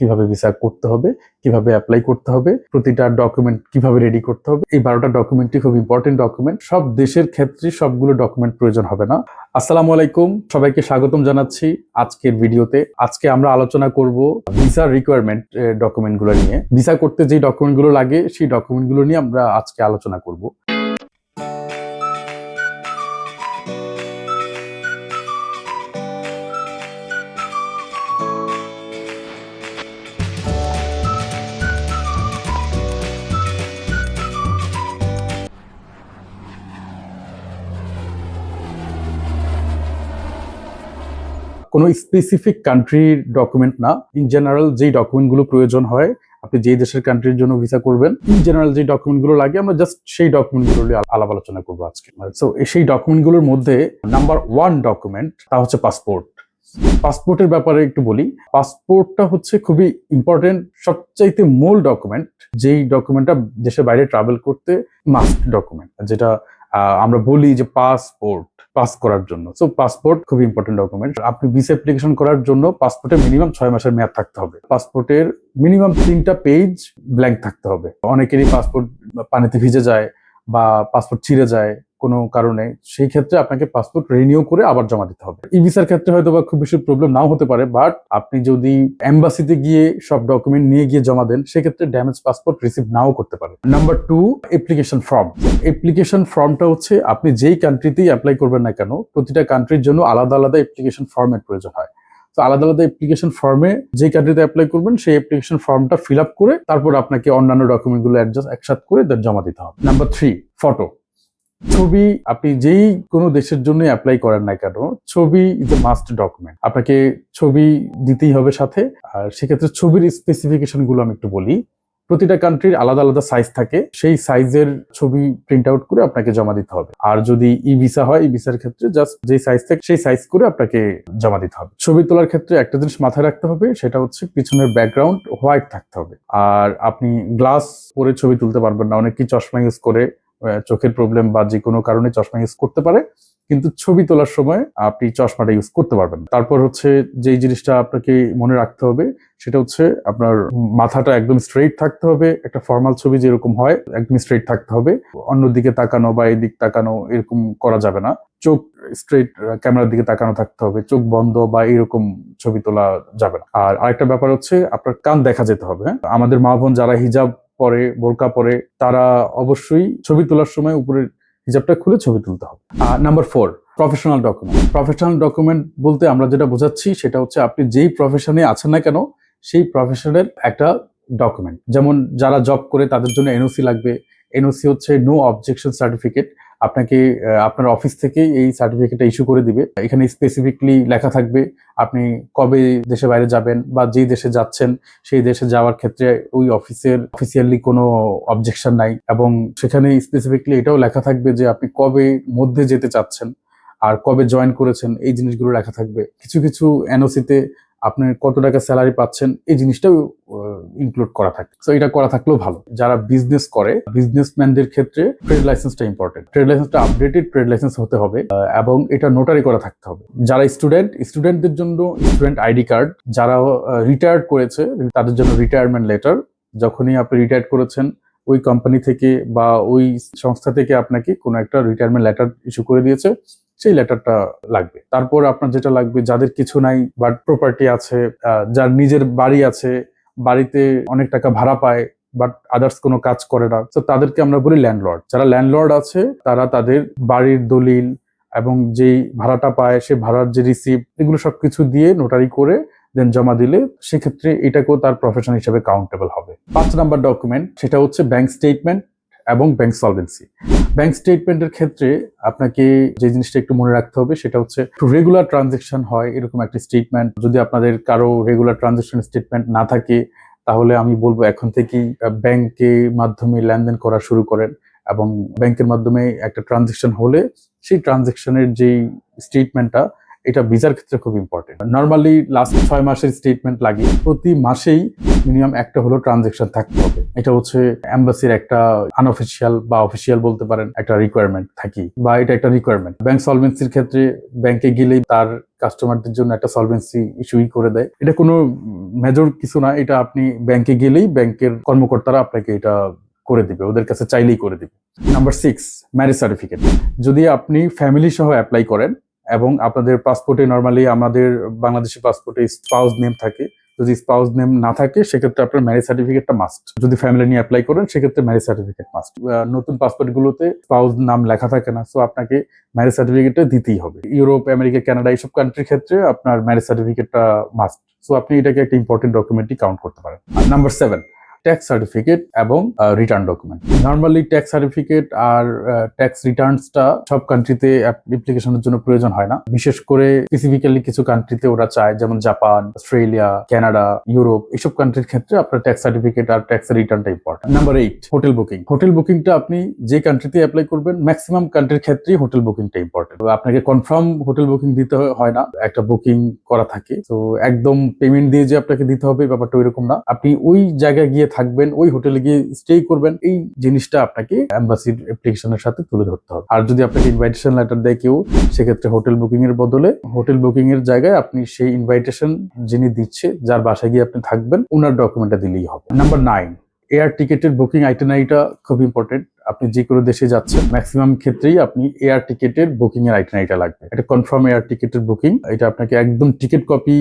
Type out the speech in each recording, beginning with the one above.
কীভাবে ভিসা করতে হবে, কীভাবে অ্যাপ্লাই করতে হবে, প্রতিটা ডকুমেন্ট কীভাবে রেডি করতে হবে, এই বারোটা ডকুমেন্টই খুব ইম্পর্টেন্ট ডকুমেন্ট সব দেশের ক্ষেত্রে সবগুলো ডকুমেন্ট প্রয়োজন হবে না। আসসালামু আলাইকুম, সবাইকে স্বাগতম জানাচ্ছি আজকের ভিডিওতে। আজকে আমরা আলোচনা করব ভিসা রিকোয়ারমেন্ট ডকুমেন্টগুলো নিয়ে। ভিসা করতে যে ডকুমেন্টগুলো লাগে, সেই ডকুমেন্টগুলো নিয়ে আমরা আজকে আলোচনা করব। কোনো স্পেসিফিক কান্ট্রির ডকুমেন্ট না। ইন জেনারেল যেই ডকুমেন্টগুলো প্রয়োজন হয়, আপনি যেই দেশের কান্ট্রির জন্য ভিসা করবেন ইন জেনারেল যে ডকুমেন্টগুলো লাগে, আমরা জাস্ট সেই ডকুমেন্টগুলো নিয়ে আলাপ আলোচনা করব আজকে। সো সেই ডকুমেন্টগুলোর মধ্যে নাম্বার ওয়ান ডকুমেন্ট তা হচ্ছে পাসপোর্ট পাসপোর্টের ব্যাপারে একটু বলি পাসপোর্টটা হচ্ছে খুবই ইম্পর্টেন্ট সবচাইতে মূল ডকুমেন্ট যেই ডকুমেন্টটা দেশের বাইরে ট্রাভেল করতে মাস্ট ডকুমেন্ট যেটা আমরা বলি যে পাসপোর্ট পাস করার জন্য। সো পাসপোর্ট খুব ইম্পর্টেন্ট ডকুমেন্ট আপনি ভিসা অ্যাপ্লিকেশন করার জন্য পাসপোর্টে মিনিমাম ছয় মাসের মেয়াদ থাকতে হবে। পাসপোর্টের মিনিমাম তিনটা পেজ ব্ল্যাঙ্ক থাকতে হবে। অনেকেরই পাসপোর্ট পানিতে ভিজে যায় বা পাসপোর্ট ছিঁড়ে যায়। কোনো কারণে, সেই ক্ষেত্রে আপনাকে পাসপোর্ট রিনিউ করে আবার জমা দিতে হবে। ই ভিসার ক্ষেত্রে হয়তো বা খুব বেশি প্রবলেম নাও হতে পারে বাট আপনি যদি এম্বাসিতে গিয়ে সব ডকুমেন্ট নিয়ে গিয়ে জমা দেন, সেক্ষেত্রে ড্যামেজ পাসপোর্ট রিসিভ নাও করতে পারে। Number two application form application ফর্মটা হচ্ছে, আপনি যেই কান্ট্রিতেই অ্যাপ্লাই করবেন না কেন, প্রতিটা কান্ট্রির জন্য আলাদা আলাদা অ্যাপ্লিকেশন ফর্মের প্রয়োজন হয়। তো আলাদা আলাদা অ্যাপ্লিকেশন ফর্মে যে কান্ট্রিতে অ্যাপ্লাই করবেন, সেই অ্যাপ্লিকেশন ফর্মটা ফিল আপ করে তারপর আপনাকে অন্যান্য ডকুমেন্টগুলো অ্যাডজাস্ট একসাথে করে জমা দিতে হবে। নাম্বার থ্রি ফটো ছবি আপনি যেই কোনো দেশের জন্য অ্যাপ্লাই করেন না কেন, ছবি ইজ এ মাস্ট ডকুমেন্ট আপনাকে ছবি দিতেই হবে সাথে। আর সেক্ষেত্রে ছবির স্পেসিফিকেশনগুলো আমি একটু বলি। প্রতিটা কান্ট্রির আলাদা আলাদা সাইজ থাকে। সেই সাইজের ছবি প্রিন্ট আউট করে আপনাকে জমা দিতে হবে। আর যদি ই ভিসা হয় ই ভিসার ক্ষেত্রে জাস্ট যে সাইজ থাকে সেই সাইজ করে আপনাকে জমা দিতে হবে। ছবি তোলার ক্ষেত্রে একটা জিনিস মাথায় রাখতে হবে, সেটা হচ্ছে পিছনের ব্যাকগ্রাউন্ড হোয়াইট থাকতে হবে। আর আপনি গ্লাস পরে ছবি তুলতে পারবেন না। অনেকেই চশমা ইউজ করে চোখের প্রবলেম বা যে কোনো কারণে চশমা ইউজ করতে পারে, কিন্তু ছবি তোলার সময় আপনি চশমাটা ইউজ করতে পারবেন তারপর হচ্ছে যেই জিনিসটা আপনাকে মনে রাখতে হবে, সেটা হচ্ছে আপনার মাথাটা একদম স্ট্রেইট থাকতে হবে, একটা ফর্মাল ছবি যেরকম হয়, একদম স্ট্রেইট থাকতে হবে, অন্যদিকে তাকানো বা এদিক তাকানো এরকম করা যাবে না। চোখ স্ট্রেইট ক্যামেরার দিকে তাকানো থাকতে হবে, চোখ বন্ধ বা এরকম ছবি তোলা যাবে না। আর আরেকটা ব্যাপার হচ্ছে আপনার কান দেখা যেতে হবে হ্যাঁ? আমাদের মা বোন যারা হিজাব পরে, বোরকা পরে, তারা অবশ্যই ছবি তোলার সময় উপরের হিজাবটা খুলে ছবি তুলতে হবে। আর number four professional document professional document বলতে আমরা যেটা বোঝাচ্ছি সেটা হচ্ছে আপনি যেই প্রফেশনে আছেন না কেন, সেই প্রফেশনের একটা ডকুমেন্ট যেমন যারা জব করে তাদের জন্য এনওসি লাগবে। এনওসি হচ্ছে নো অবজেকশন সার্টিফিকেট আপনাকে আপনার অফিস থেকে এই সার্টিফিকেটটা ইস্যু করে দিবে। এখানে স্পেসিফিকলি লেখা থাকবে, আপনি কবে দেশে বাইরে যাবেন বা যেই দেশে যাচ্ছেন, সেই দেশে যাওয়ার ক্ষেত্রে ওই অফিসের অফিসিয়ালি কোনো অবজেকশন নাই। এবং সেখানে স্পেসিফিকলি এটাও লেখা থাকবে যে আপনি কবে মধ্যে যেতে চাচ্ছেন আর কবে জয়েন করেছেন, এই জিনিসগুলো লেখা থাকবে। কিছু কিছু এনওসিতে আপনি কত টাকা স্যালারি পাচ্ছেন, এই জিনিসটাও ইনক্লুড করা থাকে। তো এটা করা থাকলেও ভালো। যারা বিজনেস করে বিজনেসম্যানদের ক্ষেত্রে ট্রেড লাইসেন্সটা ইম্পর্টেন্ট ট্রেড লাইসেন্সটা আপডেটেড ট্রেড লাইসেন্স হতে হবে এবং এটা নোটারি করা থাকতে হবে। যারা স্টুডেন্ট স্টুডেন্টদের জন্য স্টুডেন্ট আইডি কার্ড যারা রিটায়ার্ড করেছে, তাদের জন্য রিটায়ারমেন্ট লেটার যখনই আপনি রিটায়ার্ড করেছেন, ওই কোম্পানি থেকে বা ওই সংস্থা থেকে আপনাকে কোনো একটা রিটায়ারমেন্ট লেটার ইস্যু করে দিয়েছে। সেই লেটারটা লাগবে। তারপর আপনার যেটা লাগবে, যাদের কিছু নাই বাট প্রপার্টি আছে যার নিজের বাড়ি আছে, বাড়িতে অনেক টাকা ভাড়া পায় বাট আদার্স কোনো কাজ করে না তো তাদেরকে আমরা বলি ল্যান্ডলর্ড যারা ল্যান্ডলর্ড আছে, তারা তাদের বাড়ির দলিল এবং যেই ভাড়াটা পায়, সে ভাড়ার যে রিসিপ্ট এগুলো সবকিছু দিয়ে নোটারি করে দেন জমা দিলে সেক্ষেত্রে এটাকেও তার প্রফেশন হিসেবে কাউন্টেবল হবে। পাঁচ নাম্বার ডকুমেন্ট সেটা হচ্ছে ব্যাংক স্টেটমেন্ট এবং ব্যাংক সলভেন্সি ব্যাংক স্টেটমেন্টের ক্ষেত্রে আপনাকে যে জিনিসটা একটু মনে রাখতে হবে সেটা হচ্ছে রেগুলার ট্রানজেকশন হয়, এরকম একটা স্টেটমেন্ট যদি আপনাদের কারও রেগুলার ট্রানজেকশন স্টেটমেন্ট না থাকে, তাহলে আমি বলব এখন থেকেই ব্যাংকের মাধ্যমে লেনদেন করা শুরু করেন এবং ব্যাংকের মাধ্যমে একটা ট্রানজেকশন হলে সেই ট্রানজেকশনের যেই স্টেটমেন্টটা এটা ভিসার ক্ষেত্রে খুব ইম্পর্টেন্ট নর্মালি লাস্ট ছয় মাসের স্টেটমেন্ট লাগে প্রতি মাসেই মিনিমাম একটা হলো ট্রানজেকশন থাকতে হবে। এটা হচ্ছে অ্যাম্বাসির একটা আনঅফিসিয়াল বা অফিসিয়াল বলতে পারেন একটা রিকোয়ারমেন্ট থাকি বা এটা একটা রিকোয়ারমেন্ট ব্যাংক সলভেন্সির ক্ষেত্রে ব্যাংকে গেলেই তার কাস্টমারদের জন্য একটা সলভেন্সি ইস্যুই করে দেয়। এটা কোনো মেজর কিছু না, এটা আপনি ব্যাংকে গেলেই ব্যাংকের কর্মকর্তারা আপনাকে এটা করে দিবে, ওদের কাছে চাইলেই করে দিবে। নাম্বার সিক্স ম্যারেজ সার্টিফিকেট যদি আপনি ফ্যামিলি সহ অ্যাপ্লাই করেন এবং আপনাদের পাসপোর্টে নর্মালি আমাদের বাংলাদেশি পাসপোর্টে স্পাউস নেম থাকে। যদি স্পাউস নেম না থাকে, সেক্ষেত্রে আপনার ম্যারেজ সার্টিফিকেটটা মাস্ট যদি ফ্যামিলি নিয়ে অ্যাপ্লাই করেন, সেক্ষেত্রে ম্যারেজ সার্টিফিকেট মাস্ট নতুন পাসপোর্ট গুলোতে স্পাউস নাম লেখা থাকে না সো আপনাকে ম্যারেজ সার্টিফিকেটটা দিতেই হবে। ইউরোপ আমেরিকা কানাডা এইসব কান্ট্রির ক্ষেত্রে আপনার ম্যারেজ সার্টিফিকেটটা মাস্ট সো আপনি এটাকে একটা ইম্পর্টেন্ট ডকুমেন্টই কাউন্ট করতে পারেন। নাম্বার সেভেন ট্যাক্স সার্টিফিকেট এবং return document normally tax certificate আর ট্যাক্স রিটার্নসটা সব কান্ট্রিতে অ্যাপ্লিকেশনের জন্য প্রয়োজন হয় না। বিশেষ করে স্পেসিফিক্যালি কিছু কান্ট্রিতে ওরা চায়, যেমন জাপান অস্ট্রেলিয়া কানাডা ইউরোপ এইসব কান্ট্রির ক্ষেত্রে আপনার ট্যাক্স সার্টিফিকেট আর tax রিটার্নটা important number eight hotel booking hotel বুকিংটা আপনি যে কান্ট্রিতে অ্যাপ্লাই করবেন ম্যাক্সিমাম কান্ট্রির ক্ষেত্রেই হোটেল বুকিংটা ইম্পর্টেন্ট আপনাকে কনফার্ম হোটেল বুকিং দিতে হয় না, একটা বুকিং করা থাকে। তো একদম পেমেন্ট দিয়ে যে আপনাকে দিতে হবে, ব্যাপারটা ওইরকম না। আপনি ওই জায়গায় গিয়ে থাকবেন, ওই হোটেলে গিয়ে স্টে করবেন, এই জিনিসটা আপনাকে অ্যাম্বাসির অ্যাপ্লিকেশনের সাথে তুলে ধরতে হবে। আর যদি আপনাকে ইনভাইটেশন লেটার দেয় কেউ, সেক্ষেত্রে হোটেল বুকিং এর বদলে হোটেল বুকিং এর জায়গায় আপনি সেই ইনভাইটেশন যিনি দিচ্ছে, যার বাসায় গিয়ে আপনি থাকবেন ওনার ডকুমেন্টটা দিলেই হবে। নাম্বার নাইন এয়ার টিকেটের বুকিং আইটেনারিটা খুব ইম্পর্টেন্ট আপনি যে কোনো দেশে যাচ্ছেন ম্যাক্সিমাম ক্ষেত্রেই আপনি এয়ার টিকেটের বুকিং এর আইটেনারিটা লাগবে। এটা কনফার্ম এয়ার টিকেটের বুকিং এটা আপনাকে একদম টিকিট কপি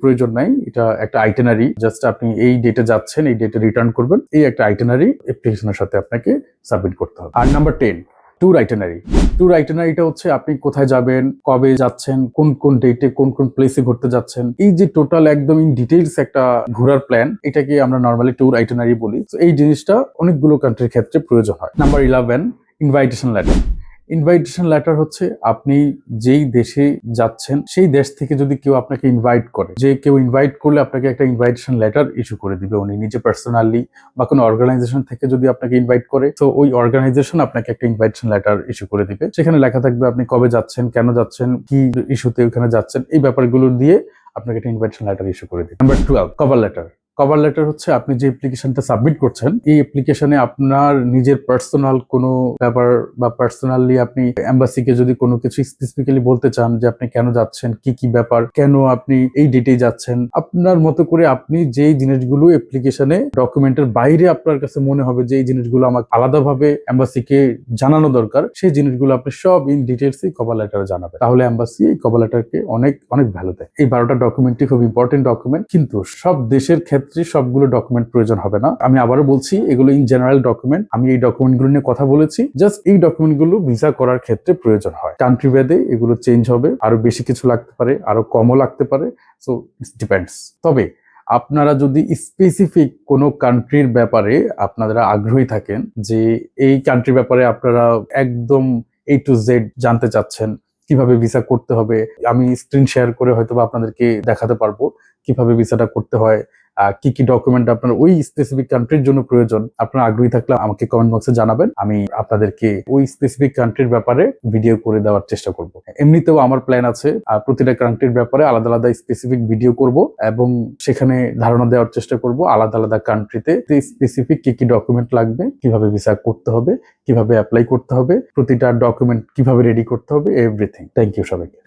প্রয়োজন নাই। এটা একটা আইটেনারি জাস্ট আপনি এই ডেটে যাচ্ছেন, এই ডেটে রিটার্ন করবেন। এই একটা আইটেনারি অ্যাপ্লিকেশনের সাথে আপনাকে সাবমিট করতে হবে। আর number ten tour itinerary tour আইটেনারিটা হচ্ছে আপনি কোথায় যাবেন, কবে যাচ্ছেন, কোন কোন ডেটে কোন কোন প্লেসে ঘুরতে যাচ্ছেন। এই যে টোটাল একদম ইন ডিটেইলস একটা ঘোরার প্ল্যান এটাকে আমরা নর্মালি ট্যুর আইটেনারি বলি। এই জিনিসটা অনেকগুলো কান্ট্রির ক্ষেত্রে প্রয়োজন হয়। Number eleven invitation letter invitation letter হচ্ছে, আপনি যেই দেশে যাচ্ছেন, সেই দেশ থেকে যদি কেউ আপনাকে ইনভাইট করে, যে কেউ ইনভাইট করলে আপনাকে একটা ইনভাইটেশন লেটার ইস্যু করে দিবে। উনি নিজে পার্সোনালি বা কোনো অর্গানাইজেশন থেকে যদি আপনাকে ইনভাইট করে, তো ওই অর্গানাইজেশন আপনাকে একটা ইনভাইটেশন লেটার ইস্যু করে দিবে। সেখানে লেখা থাকবে আপনি কবে যাচ্ছেন, কেন যাচ্ছেন, কি ইস্যুতে ওখানে যাচ্ছেন, এই ব্যাপারগুলো দিয়ে আপনাকে একটা ইনভাইটেশন লেটার ইস্যু করে দিবে। Number twelve cover letter cover letter হচ্ছে আপনি যে অ্যাপ্লিকেশনটা সাবমিট করছেন, এই অ্যাপ্লিকেশনে আপনার নিজের পার্সোনাল কোনো ব্যাপার বা পার্সোনালি আপনি এম্বাসিকে যদি কোনো কিছু স্পেসিফিক্যালি বলতে চান যে আপনি কেন যাচ্ছেন, কি কি ব্যাপার, কেন আপনি এই ডেটে যাচ্ছেন, আপনার মতো করে আপনি যেই জিনিসগুলো অ্যাপ্লিকেশনে ডকুমেন্টের বাইরে আপনার কাছে মনে হবে যে এই জিনিসগুলো আমাকে আলাদাভাবে এম্বাসিকে জানানো দরকার, সেই জিনিসগুলো আপনি সব ইন ডিটেলস এই কভার লেটারে জানাবেন। তাহলে এম্বাসি এই কভার লেটারকে অনেক অনেক ভ্যালু দেয়। এই বারোটা ডকুমেন্টই খুব ইম্পর্টেন্ট ডকুমেন্ট কিন্তু সব দেশের ক্ষেত্রে সবগুলো ডকুমেন্ট প্রয়োজন হবে না। আমি আবারও বলছি, এগুলো ইন জেনারেল ডকুমেন্ট আমি এই ডকুমেন্টগুলো নিয়ে কথা বলেছি। জাস্ট এই ডকুমেন্টগুলো ভিসা করার ক্ষেত্রে প্রয়োজন হয়। কান্ট্রি ভেদে এগুলো চেঞ্জ হবে। আরও বেশি কিছু লাগতে পারে, আরও কমও লাগতে পারে। সো ইটস ডিপেন্ডস তবে, আপনারা যদি স্পেসিফিক কোনো কান্ট্রির ব্যাপারে আপনারা আগ্রহী থাকেন যে এই কান্ট্রির ব্যাপারে আপনারা একদম এ টু জেড জানতে চাচ্ছেন, কীভাবে ভিসা করতে হবে, আমি স্ক্রিন শেয়ার করে হয়তো আপনাদেরকে দেখাতে পারব কীভাবে ভিসাটা করতে হয়। কি কি ডকুমেন্ট আপনার ওই স্পেসিফিক কান্ট্রির জন্য প্রয়োজন, আপনার আগ্রহী থাকলে আমাকে কমেন্ট বক্সে জানাবেন, আমি আপনাদেরকে ওই স্পেসিফিক কান্ট্রির ব্যাপারে ভিডিও করে দেওয়ার চেষ্টা করব। এমনিতেও আমার প্ল্যান আছে প্রতিটা কান্ট্রির ব্যাপারে আলাদা আলাদা স্পেসিফিক ভিডিও করব এবং সেখানে ধারণা দেওয়ার চেষ্টা করব, আলাদা আলাদা কান্ট্রিতে স্পেসিফিক কি কি ডকুমেন্ট লাগবে, কীভাবে ভিসা করতে হবে, কীভাবে অ্যাপ্লাই করতে হবে, প্রতিটা ডকুমেন্ট কীভাবে রেডি করতে হবে এভরিথিং থ্যাংক ইউ সবাইকে।